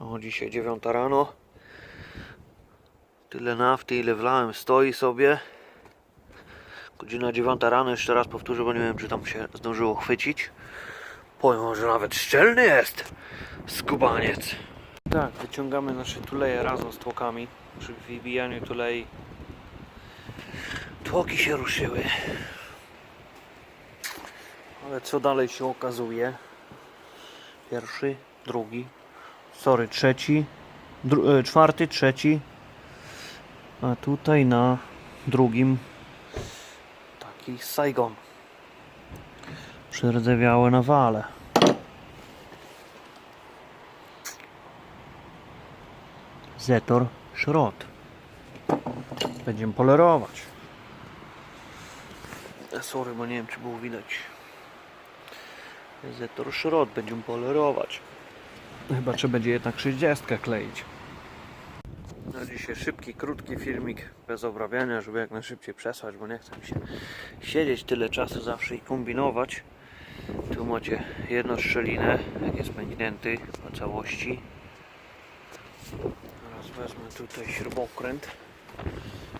O, dzisiaj 9 rano. Tyle nafty, ile wlałem, stoi sobie. Godzina 9 rano, jeszcze raz powtórzę, bo nie wiem, czy tam się zdążyło chwycić. Powiem, że nawet szczelny jest skubaniec. Tak, wyciągamy nasze tuleje razem z tłokami. Przy wybijaniu tulei tłoki się ruszyły. Ale co dalej się okazuje? Pierwszy, drugi, sorry, trzeci, e, czwarty, trzeci, a tutaj na drugim taki Saigon. Przerdzewiałe na wale. Zetor szrot. Będziemy polerować. E, Sorry, bo nie wiem czy było widać. Zetor szrot będziemy polerować. Chyba czy będzie jednak 60 kleić. Na dzisiaj szybki, krótki filmik bez obrabiania, żeby jak najszybciej przesłać, bo nie chcę mi się siedzieć tyle czasu zawsze i kombinować. Tu macie jedną szczelinę, jak jest pęknięty po całości. Teraz wezmę tutaj śrubokręt.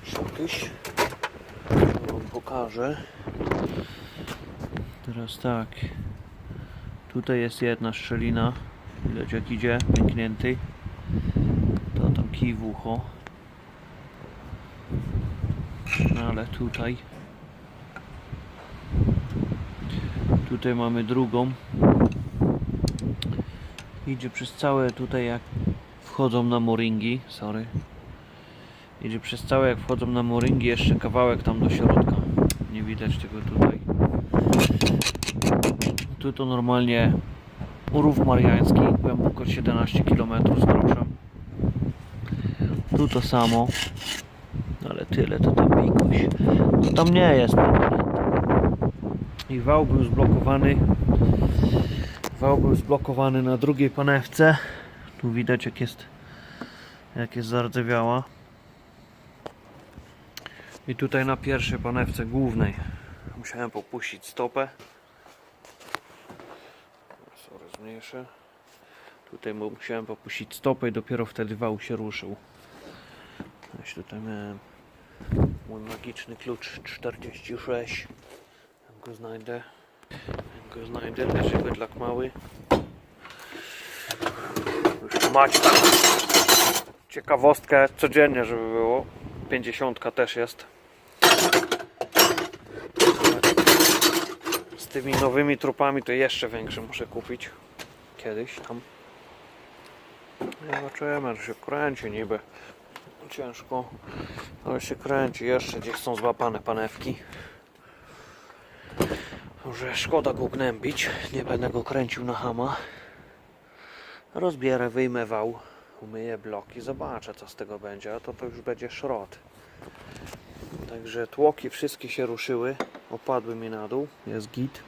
Szukiś. Wam pokażę. Teraz tak. Tutaj jest jedna szczelina. Widać jak idzie, pęknięty. To tam kij w ucho. No ale tutaj. Tutaj mamy drugą. Idzie przez całe tutaj jak wchodzą na moringi. Sorry. Idzie przez całe jak wchodzą na moringi, jeszcze kawałek tam do środka. Nie widać tego tutaj. Tu to normalnie Urów Mariański, głębokość 17 km z groszem. Tu to samo, ale tyle to tam pikuś. No tam nie jest. I wał był zblokowany. Wał był zblokowany na drugiej panewce. Tu widać jak jest jak jest zardzewiała. I tutaj na pierwszej panewce głównej musiałem popuścić stopę. Sorry, zmniejszę. Tutaj mu- musiałem popuścić stopę i dopiero wtedy wał się ruszył. Coś tutaj miałem. Mój magiczny klucz 46. Jak go znajdę. Jak go znajdę, leży bydlak mały. Już macie taką ciekawostkę codziennie, żeby było. 50 też jest. Z tymi nowymi trupami to jeszcze większy muszę kupić. Kiedyś tam. Zobaczymy, że się kręci niby. Ciężko, ale się kręci. Jeszcze gdzieś są złapane panewki. Że szkoda go gnębić. Nie będę go kręcił na hama. Rozbierę, wyjmę wał, umyję bloki, zobaczę co z tego będzie, a to to już będzie szrot. Także tłoki wszystkie się ruszyły, opadły mi na dół, jest git.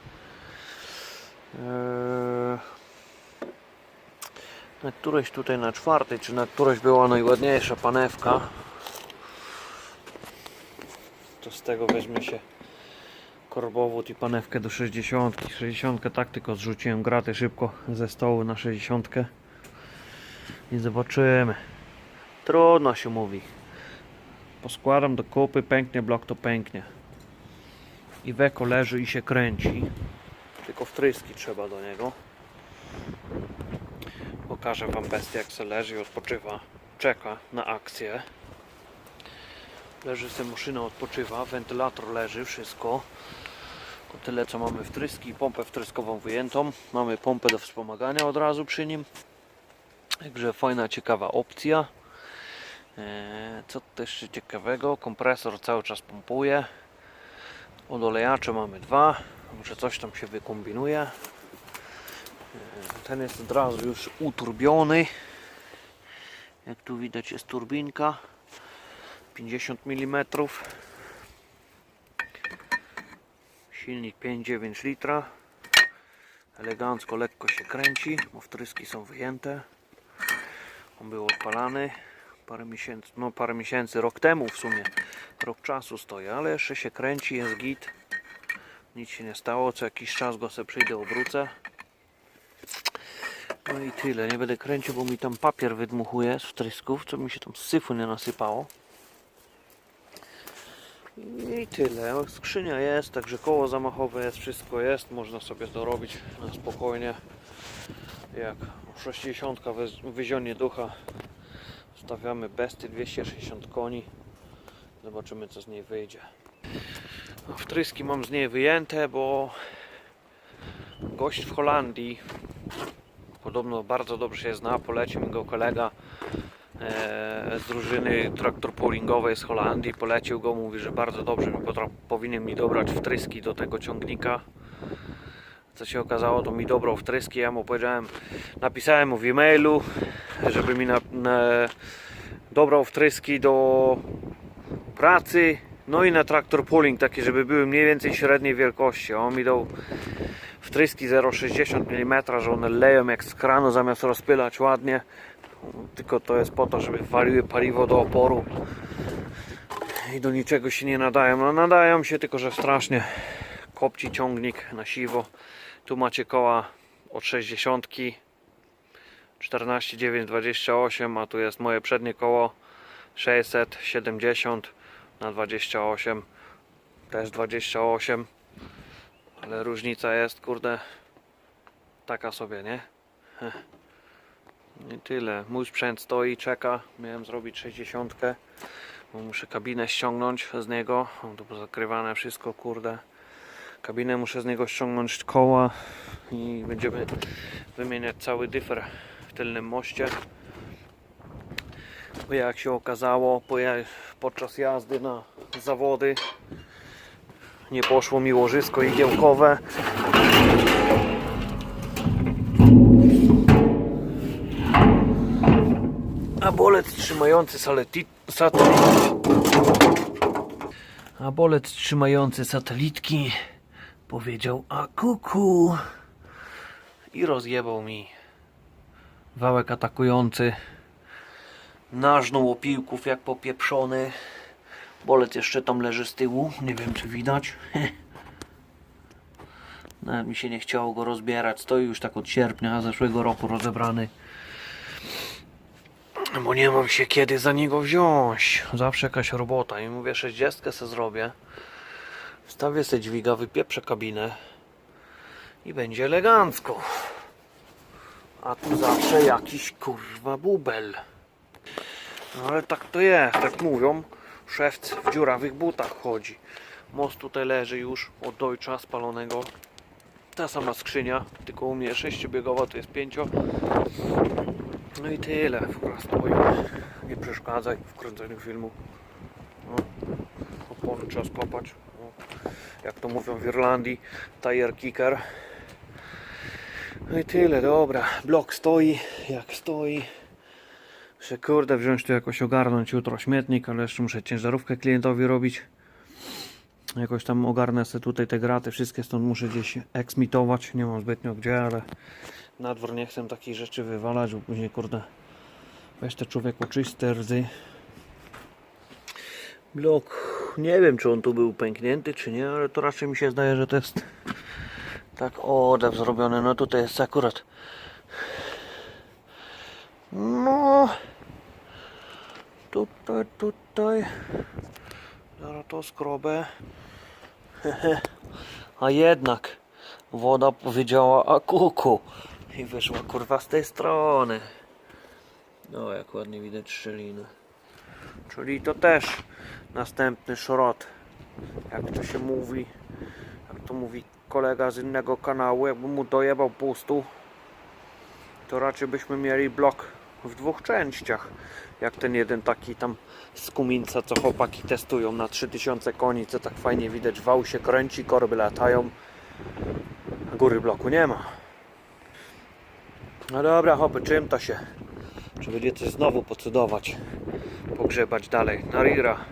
Eee, Na któreś tutaj na czwartej, czy na któreś była najładniejsza panewka. To z tego weźmie się korbowód i panewkę do 60. 60 tak tylko zrzuciłem graty szybko ze stołu na 60. I zobaczymy. Trudno się mówi. Poskładam do kupy, pęknie blok to pęknie. I weko leży i się kręci. Tylko wtryski trzeba do niego. Pokażę wam bestię jak se leży i odpoczywa. Czeka na akcję. Leży sobie maszyna, odpoczywa. Wentylator leży, wszystko. Tylko tyle co mamy wtryski pompę wtryskową wyjętą. Mamy pompę do wspomagania od razu przy nim. Także fajna, ciekawa opcja. Eee, Co też ciekawego? Kompresor cały czas pompuje. Odolejacze mamy dwa. Może coś tam się wykombinuje. Ten jest od razu już uturbiony. Jak tu widać jest turbinka. 50 mm. Silnik 5,9 litra. Elegancko, lekko się kręci, wtryski są wyjęte. On był odpalany parę miesięcy, no parę miesięcy, rok temu w sumie. Rok czasu stoi, ale jeszcze się kręci, jest git. Nic się nie stało, co jakiś czas go sobie przyjdę, obrócę. No i tyle, nie będę kręcił, bo mi tam papier wydmuchuje z wtrysków, co mi się tam z syfu nie nasypało. I tyle, skrzynia jest, także koło zamachowe jest, wszystko jest, można sobie dorobić na spokojnie. Jak 60 wy- wyzionie ducha, stawiamy besty 260 koni, zobaczymy co z niej wyjdzie. A Wtryski mam z niej wyjęte, bo gość w Holandii podobno bardzo dobrze się zna, polecił mi go kolega e, z drużyny traktor pullingowej z Holandii, polecił go, mówi, że bardzo dobrze mi powinien mi dobrać wtryski do tego ciągnika. Co się okazało, to mi dobrał wtryski, ja mu powiedziałem, napisałem mu w e-mailu, żeby mi na, na, dobrał wtryski do pracy, no i na traktor pulling, takie, żeby były mniej więcej średniej wielkości. On mi dał wtryski 0,60 mm, że one leją jak z kranu zamiast rozpylać ładnie. Tylko to jest po to, żeby waliły paliwo do oporu i do niczego się nie nadają. No nadają się, tylko że strasznie kopci ciągnik na siwo. Tu macie koła od 60 14 9 28, a tu jest moje przednie koło 670 na 28 też 28 ale różnica jest kurde taka sobie nie? I tyle. Mój sprzęt stoi czeka. Miałem zrobić 60 bo muszę kabinę ściągnąć z niego. Mam tu pozakrywane wszystko kurde. Kabinę muszę z niego ściągnąć koła i będziemy wymieniać cały dyfer w tylnym moście. Bo jak się okazało podczas jazdy na zawody nie poszło mi łożysko igiełkowe a bolec trzymający satelit a bolec trzymający satelitki powiedział a kuku i rozjebał mi wałek atakujący. Nażnął opiłków jak popieprzony bolec jeszcze tam leży z tyłu nie wiem czy widać. Nawet mi się nie chciało go rozbierać. Stoi już tak od sierpnia zeszłego roku rozebrany. Bo nie mam się kiedy za niego wziąć. Zawsze jakaś robota. I mówię 60 se zrobię. Wstawię sobie dźwiga wypieprzę kabinę. I będzie elegancko. A tu zawsze jakiś kurwa bubel. No ale tak to jest, tak mówią. Szewc w dziurawych butach chodzi. Most tutaj leży już od Deutscha spalonego. Ta sama skrzynia, tylko u mnie sześciobiegowa, to jest pięcio. No i tyle, fura stoi. Nie przeszkadzaj w kręceniu filmu. No. Opony trzeba skopać. No. Jak to mówią w Irlandii, tire kicker. No i tyle, dobra. Blok stoi, jak stoi. Muszę kurde wziąć tu jakoś ogarnąć jutro śmietnik, ale jeszcze muszę ciężarówkę klientowi robić. Jakoś tam ogarnę sobie tutaj te graty, wszystkie stąd muszę gdzieś eksmitować. Nie mam zbytnio gdzie, ale na dwór nie chcę takich rzeczy wywalać, bo później kurde weź te człowieku czyste rdzy. Blok, nie wiem czy on tu był pęknięty czy nie, ale to raczej mi się zdaje, że to jest tak odew zrobiony. No tutaj jest akurat no. Tutaj, tutaj. Zaraz to skrobę. A jednak woda powiedziała a kuku. I wyszła kurwa z tej strony. No jak ładnie widać szczeliny. Czyli to też następny szrot. Jak to się mówi. Jak to mówi kolega z innego kanału. Jakby mu dojebał pustu to raczej byśmy mieli blok w dwóch częściach. Jak ten jeden taki tam z Kuminca, co chłopaki testują na 3000 koni, co tak fajnie widać, wał się kręci, korby latają, a góry bloku nie ma. No dobra, hopy, czym to się? Czy będzie coś znowu pocudować? Pogrzebać dalej. Na Rira.